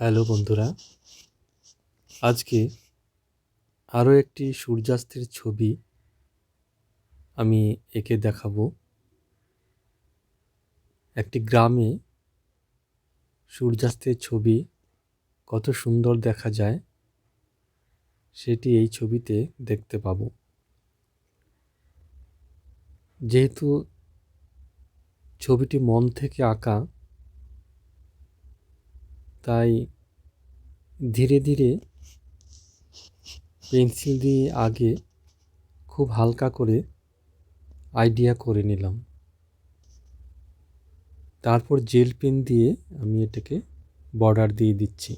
Hello বন্ধুরা, আজকে আরও একটি সূর্যাস্তের ছবি আমি এঁকে দেখাবো। একটি গ্রামে সূর্যাস্তের ছবি কত সুন্দর দেখা যায়, সেটি এই ছবিতে দেখতে পাবো। যেহেতু ছবিটি মন থেকে আঁকা তাই ধীরে ধীরে পেন্সিল দিয়ে আগে খুব হালকা করে আইডিয়া করে নিলাম। তারপর জেল পেন দিয়ে আমি এটাকে বর্ডার দিয়ে দিচ্ছি।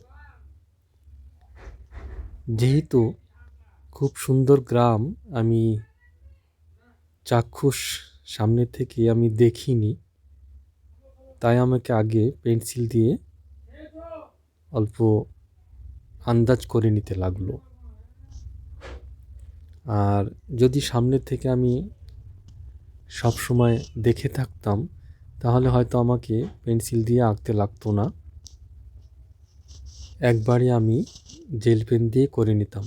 যেহেতু খুব সুন্দর গ্রাম, আমি চাক্ষুষ সামনে থেকে আমি দেখিনি, তাই আমাকে আগে পেন্সিল দিয়ে অল্প আন্দাজ করে নিতে লাগল। আর যদি সামনে থেকে আমি সব সময় দেখে থাকতাম, তাহলে হয়তো আমাকে পেন্সিল দিয়ে আঁকতে লাগতো না। একবারে আমি জেল পেন দিয়ে করে নিতাম।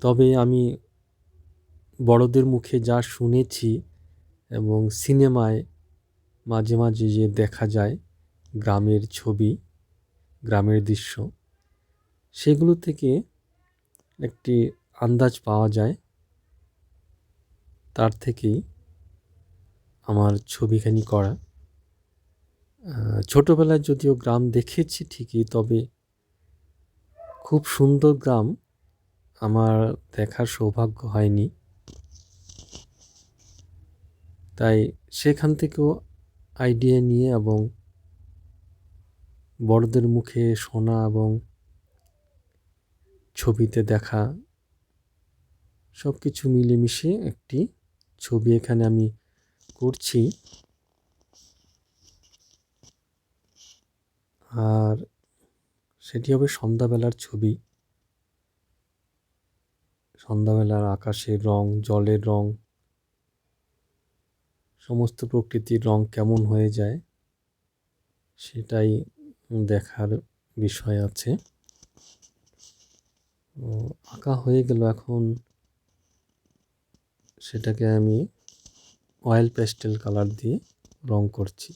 তবে আমি বড়দের মুখে যা শুনেছি এবং সিনেমায় মাঝে মাঝে যে দেখা যায়, গ্রামের ছবি গ্রামের দৃশ্য। সেগুলো থেকে একটি আন্দাজ পাওয়া যায়। তার থেকেই আমার ছবিখানি করা। ছোটোবেলায় যদিও গ্রাম দেখেছি ঠিকই, তবে খুব সুন্দর গ্রাম আমার দেখার সৌভাগ্য হয়নি। তাই সেখান থেকেও আইডিয়া নিয়ে এবং বড়দের মুখে শোনা এবং ছবিতে দেখা সব কিছু মিলেমিশে একটি ছবি এখানে আমি করছি। আর সেটি হবে সন্ধ্যাবেলার ছবি। সন্ধ্যাবেলার আকাশের রং, জলের রং, সমস্ত প্রকৃতির রং কেমন হয়ে যায়, সেটাই দেখার বিষয় আছে। আঁকা হয়ে গেল এখন সেটাকে আমি অয়েল প্যাস্টেল কালার দিয়ে রং করছি।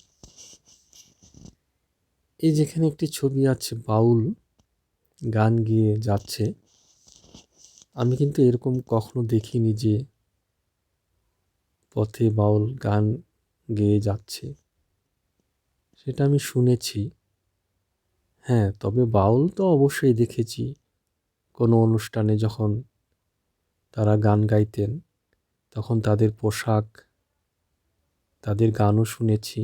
এই যেখানে একটি ছবি আছে বাউল গান গিয়ে যাচ্ছে, আমি কিন্তু এরকম কখনো দেখিনি যে পথে বাউল গান গেয়ে যাচ্ছে। সেটা আমি শুনেছি। হ্যাঁ তবে বাউল তো অবশ্যই দেখেছি। কোনো অনুষ্ঠানে যখন তারা গান গাইতেন, তখন তাদের পোশাক, তাদের গানও শুনেছি।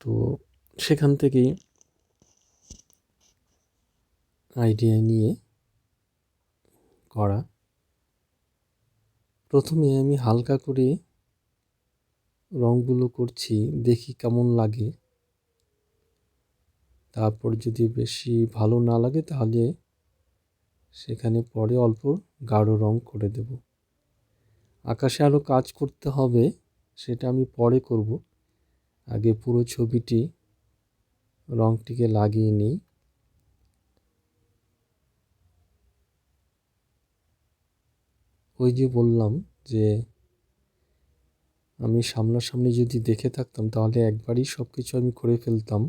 তো সেখান থেকেই আইডিয়া নিয়ে করা। প্রথমে আমি হালকা করে রঙগুলো করছি, দেখি কেমন লাগে। তারপর যদি বেশি ভালো না লাগে তাহলে সেখানে পরে অল্প গাঢ় রং করে দেব। আকাশে আরও কাজ করতে হবে, সেটা আমি পরে করব। আগে পুরো ছবিটি রংটিকে লাগিয়ে নিই। ওই যে বললাম যে আমি সামনাসামনি যদি দেখে থাকতাম, তাহলে একবারই সব কিছু আমি করে ফেলতাম।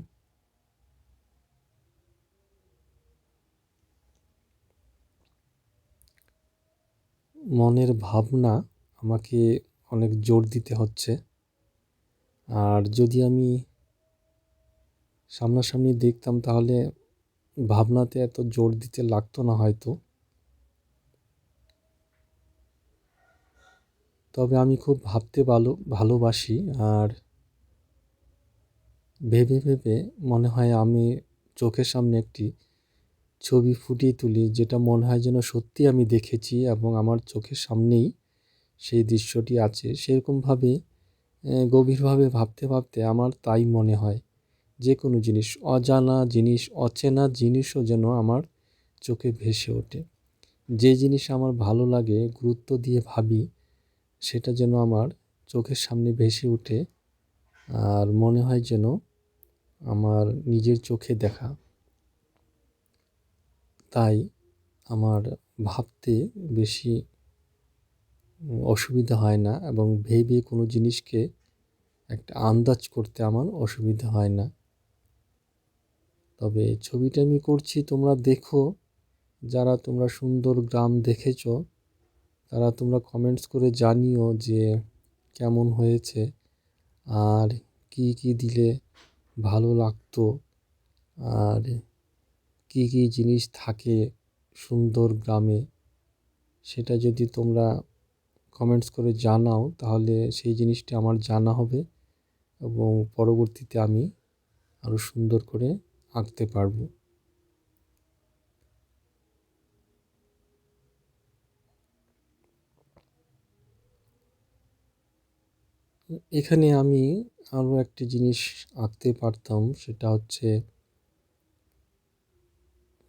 মনের ভাবনা আমাকে অনেক জোর দিতে হচ্ছে। আর যদি আমি সামনাসামনি দেখতাম, তাহলে ভাবনাতে এত জোর দিতে লাগতো না হয়তো। তবে আমি খুব ভাবতে ভালো, ভালোবাসি আর ভেবে ভেবে মনে হয় আমি চোখের সামনে একটি ছবি ফুটিয়ে তুলি যেটা মনে হয় যেন সত্যি আমি দেখেছি এবং আমার চোখের সামনেই সেই দৃশ্যটি আছে। সেরকমভাবে গভীরভাবে ভাবতে ভাবতে আমার তাই মনে হয় যে কোনো জিনিস, অজানা জিনিস, অচেনা জিনিসও যেন আমার চোখে ভেসে ওঠে। যে জিনিস আমার ভালো লাগে, গুরুত্ব দিয়ে ভাবি সেটা যেন আমার চোখের সামনে ভেসে ওঠে আর মনে হয় যেন আমার নিজের চোখে দেখা। তাই আমার ভাবতে বেশি অসুবিধা হয় না এবং ভেবে কোনো জিনিসকে একটা আন্দাজ করতে আমার অসুবিধা হয় না। তবে ছবিটা আমি করছি, তোমরা দেখো। যারা তোমরা সুন্দর গ্রাম দেখেছ তারা তোমরা কমেন্টস করে জানিও যে কেমন হয়েছে আর কি কি দিলে ভালো লাগতো আর কি কি জিনিস থাকে সুন্দর গ্রামে সেটা যদি তোমরা কমেন্টস করে জানাও তাহলে সেই জিনিসটি আমার জানা হবে এবং পরবর্তীতে আমি আরও সুন্দর করে আঁকতে পারব। এখানে আমি আরও একটি জিনিস আঁকতে পারতাম, সেটা হচ্ছে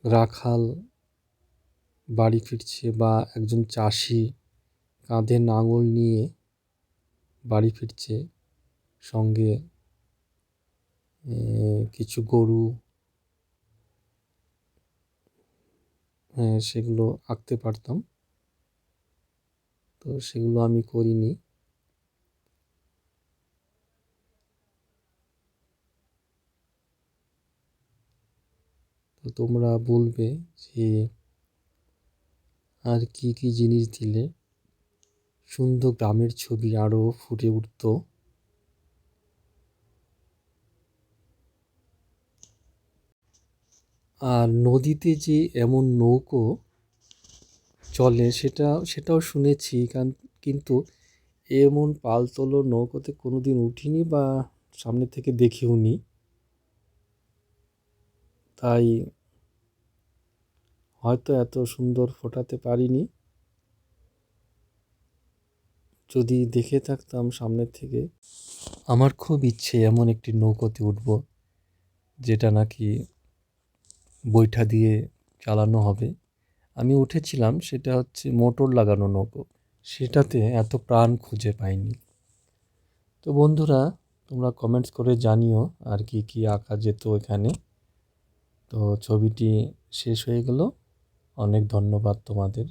রাখাল বাড়ি ফিরছে বা একজন চাষি কাঁধে নাঙল নিয়ে বাড়ি ফিরছে। সঙ্গে কিছু গরু হ্যাঁ সেগুলো আঁকতে পারতাম। তো সেগুলো আমি করিনি। তো তোমরা বলবে যে আর কি কি জিনিস দিলে সুন্দর গ্রামের ছবি আরও ফুটে উঠত? আর নদীতে যে এমন নৌকো চলে সেটা, সেটাও শুনেছি কিন্তু এমন পালতোলো নৌকোতে কোনো দিন উঠিনি বা সামনে থেকে দেখেও নি তাই হয়তো এত সুন্দর ফোটাতে পারিনি। যদি দেখে থাকতাম সামনের থেকে। আমার খুব ইচ্ছে এমন একটি নৌকোতে উঠব, যেটা নাকি বৈঠা দিয়ে চালানো হবে। আমি উঠেছিলাম, সেটা হচ্ছে মোটর লাগানো নৌকো। সেটাতে এত প্রাণ খুঁজে পাইনি। তো বন্ধুরা, তোমরা কমেন্টস করে জানিও আর কি কি আঁকা যেত এখানে। তো ছবিটি শেষ হয়ে গেল। অনেক ধন্যবাদ তোমাদের।